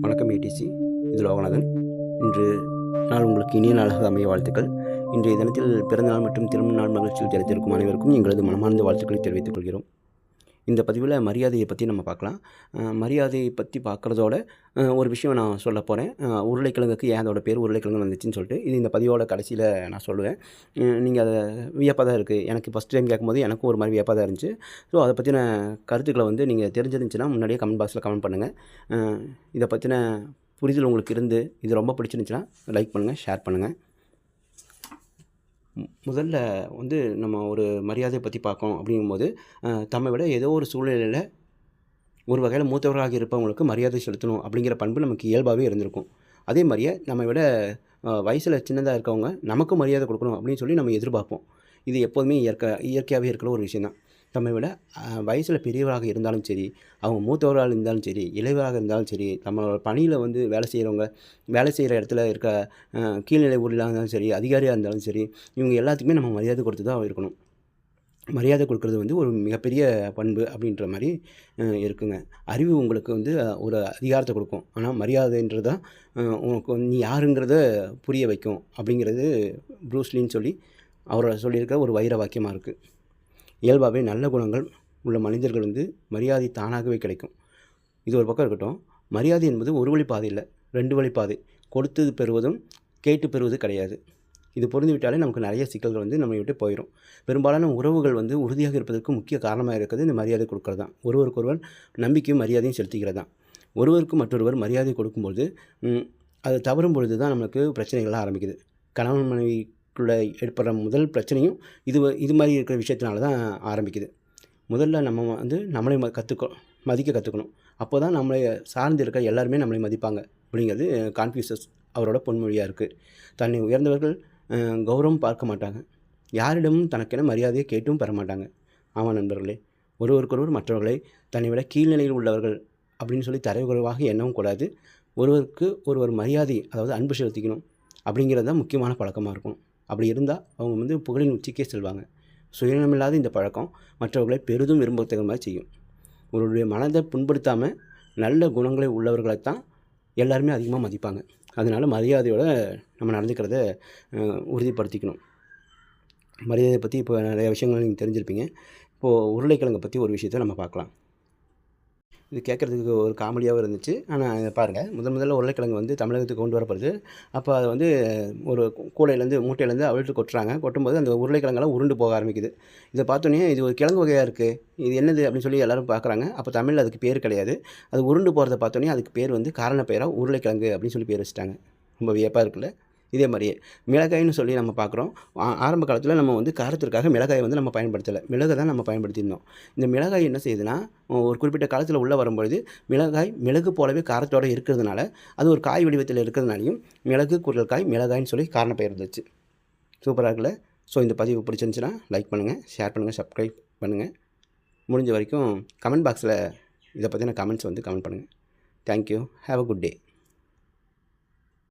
வணக்கம் ஏடிசி இது லோகநாதன். இன்று நாள் உங்களுக்கு இனிய நாளாக அமைய வாழ்த்துக்கள். இன்றைய தினத்தில் பிறந்தநாள் மற்றும் திருமண நாள் மகிழ்ச்சியில் தெரிவித்திருக்கும் அனைவருக்கும் எங்களது மனமார்ந்த வாழ்த்துக்களை தெரிவித்துக் கொள்கிறோம். இந்த பதிவில் மரியாதையை பற்றி நம்ம பார்க்கலாம். மரியாதையை பற்றி பார்க்குறதோட ஒரு விஷயம் நான் சொல்ல போகிறேன் உருளைக்கிழங்குக்கு ஏன் அதோட பேர் உருளைக்கிழங்கு வந்துச்சுன்னு சொல்லிட்டு இது இந்த பதிவோட கடைசியில் நான் சொல்லுவேன். நீங்கள் அதை வியப்பாக தான் இருக்குது எனக்கு ஃபஸ்ட் டைம் கேட்கும்போது எனக்கும் ஒரு மாதிரி வியப்பாக தான் இருந்துச்சு. ஸோ அதை பற்றின கருத்துக்களை வந்து நீங்கள் தெரிஞ்சிருந்துச்சுன்னா முன்னாடியே கமெண்ட் பாக்ஸில் கமெண்ட் பண்ணுங்கள் இதை பற்றின புரிதல் உங்களுக்கு இருந்து இது ரொம்ப பிடிச்சிருந்துச்சுன்னா லைக் பண்ணுங்கள் ஷேர் பண்ணுங்கள் முதல்ல வந்து நம்ம ஒரு மரியாதையை பற்றி பார்க்கணும் அப்படிங்கும்போது தம்மை விட ஏதோ ஒரு சூழ்நிலையில் ஒரு வகையில் மூத்தவராக இருப்பவங்களுக்கு மரியாதை செலுத்தணும் அப்படிங்கிற பண்பு நமக்கு இயல்பாகவே இருந்திருக்கும். அதே மாதிரியே நம்ம விட வயசில் சின்னதாக இருக்கவங்க நமக்கும் மரியாதை கொடுக்கணும் அப்படின்னு சொல்லி நம்ம எதிர்பார்ப்போம். இது எப்போதுமே இயற்கை இயற்கையாகவே இருக்கிற ஒரு விஷயந்தான் தம்மை விட வயசில் பெரியவராக இருந்தாலும் சரி அவங்க மூத்தவராக இருந்தாலும் சரி இளையவராக இருந்தாலும் சரி நம்மளோட பணியில் வந்து வேலை செய்கிறவங்க வேலை செய்கிற இடத்துல இருக்க கீழ்நிலை ஊரில் இருந்தாலும் சரி அதிகாரியாக இருந்தாலும் சரி இவங்க எல்லாத்துக்குமே நம்ம மரியாதை கொடுத்து தான் இருக்கணும். மரியாதை கொடுக்கறது வந்து ஒரு மிகப்பெரிய பண்பு அப்படின்ற மாதிரி இருக்குங்க. அறிவு உங்களுக்கு வந்து ஒரு அதிகாரத்தை கொடுக்கும். ஆனால் மரியாதைன்றது தான் உனக்கு நீ யாருங்கிறத புரிய வைக்கும் அப்படிங்கிறது ப்ரூஸ்லின்னு சொல்லி அவரை சொல்லியிருக்க ஒரு வைர வாக்கியமாக இருக்குது இயல்பாகவே நல்ல குணங்கள் உள்ள மனிதர்கள் வந்து மரியாதை தானாகவே கிடைக்கும். இது ஒரு பக்கம் இருக்கட்டும். மரியாதை என்பது ஒரு வழி பாதை இல்லை ரெண்டு வழி பாதை. கொடுத்தது பெறுவதும் கேட்டு பெறுவது கிடையாது. இது பொருந்து விட்டாலே நமக்கு நிறைய சிக்கல்கள் வந்து நம்மை விட்டு போயிடும் பெரும்பாலான உறவுகள் வந்து உறுதியாக இருப்பதற்கு முக்கிய காரணமாக இருக்கிறது இந்த மரியாதை கொடுக்கறது. தான் ஒருவருக்கொருவர் நம்பிக்கையும் மரியாதையும் செலுத்துகிறது. தான் ஒருவருக்கு மற்றொருவர் மரியாதை கொடுக்கும்பொழுது அது தவறும் பொழுது தான் நம்மளுக்கு பிரச்சனைகள்லாம் ஆரம்பிக்குது. கணவன் மனைவி ஏற்படுற முதல் பிரச்சனையும் இது இது மாதிரி இருக்கிற விஷயத்தினால தான் ஆரம்பிக்குது. முதல்ல நம்ம வந்து நம்மளை ம கற்றுக்கோ மதிக்க கற்றுக்கணும் அப்போ தான் நம்மளை சார்ந்து இருக்க எல்லாருமே நம்மளை மதிப்பாங்க. அப்படிங்கிறது கான்ஃபியூசஸ் அவரோட பொன்மொழியாக இருக்குது தன்னை உயர்ந்தவர்கள் கௌரவம் பார்க்க மாட்டாங்க. யாரிடமும் தனக்கென மரியாதையை கேட்டும் பெற மாட்டாங்க. ஆமாம் நண்பர்களே ஒருவருக்கொருவர் மற்றவர்களை தன்னை விட கீழ்நிலையில் உள்ளவர்கள் அப்படின்னு சொல்லி தரவுகுறைவாக எண்ணவும் கூடாது. ஒருவருக்கு ஒருவர் மரியாதை அதாவது அன்பு செலுத்திக்கணும். அப்படிங்கிறது தான் முக்கியமான பழக்கமாக இருக்கும் அப்படி இருந்தால் அவங்க வந்து புகழின் உச்சிக்கே செல்வாங்க. சுயநலமில்லாத இந்த பழக்கம் மற்றவர்களை பெரிதும் விரும்பத்தக்க மாதிரி செய்யும். உங்களுடைய மனதை புண்படுத்தாமல் நல்ல குணங்களை உள்ளவர்களைத்தான் எல்லாருமே அதிகமாக மதிப்பாங்க. அதனால் மரியாதையோடு நம்ம நடந்துக்கிறத உறுதிப்படுத்திக்கணும். மரியாதையை பற்றி இப்போ நிறைய விஷயங்கள் நீங்கள் தெரிஞ்சிருப்பீங்க. இப்போது உருளைக்கிழங்கை பற்றி ஒரு விஷயத்தை நம்ம பார்க்கலாம். இது கேட்குறதுக்கு ஒரு காமெடியாகவும் இருந்துச்சு. ஆனால் பாருங்கள் முதல் முதல்ல உருளைக்கிழங்கு வந்து தமிழகத்துக்கு கொண்டு வரப்படுது. அப்போ அது வந்து ஒரு கூடையிலேருந்து மூட்டையிலேருந்து அவிழ்த்து கொட்டுறாங்க. கொட்டும்போது அந்த உருளைக்கிழங்கெல்லாம் உருண்டு போக ஆரம்பிக்குது. இதை பார்த்தோன்னே இது ஒரு கிழங்கு வகையாக இருக்குது இது என்னது அப்படின்னு சொல்லி எல்லோரும் பார்க்குறாங்க. அப்போ தமிழில் அதுக்கு பேர் கிடையாது. அது உருண்டு போகிறத பார்த்தோன்னே அதுக்கு பேர் வந்து காரண பெயராக உருளைக்கிழங்கு அப்படின்னு சொல்லி பேர் வச்சுட்டாங்க. ரொம்ப வியப்பாக இருக்குல்ல? இதே மாதிரியே மிளகாய்னு சொல்லி நம்ம பார்க்குறோம். ஆரம்ப காலத்தில் நம்ம வந்து காரத்திற்காக மிளகாயை வந்து நம்ம பயன்படுத்தலை. மிளகை தான் நம்ம பயன்படுத்தியிருந்தோம். இந்த மிளகாய் என்ன செய்யுதுன்னா ஒரு குறிப்பிட்ட காலத்தில் உள்ளே வரும்பொழுது மிளகாய் மிளகு போலவே காரத்தோடு இருக்கிறதுனால அது ஒரு காய் வடிவத்தில் இருக்கிறதுனாலையும் மிளகு குரல்காய் மிளகாய்னு சொல்லி காரண பெயர் இருந்துச்சு. சூப்பராக இருக்குல்ல? ஸோ இந்த பதிவு பிடிச்சிருந்துச்சுன்னா லைக் பண்ணுங்கள் ஷேர் பண்ணுங்கள் சப்ஸ்கிரைப் பண்ணுங்கள் முடிஞ்ச வரைக்கும் கமெண்ட் பாக்ஸில் இதை பற்றின கமெண்ட்ஸ் வந்து கமெண்ட் பண்ணுங்கள் thank you have a good day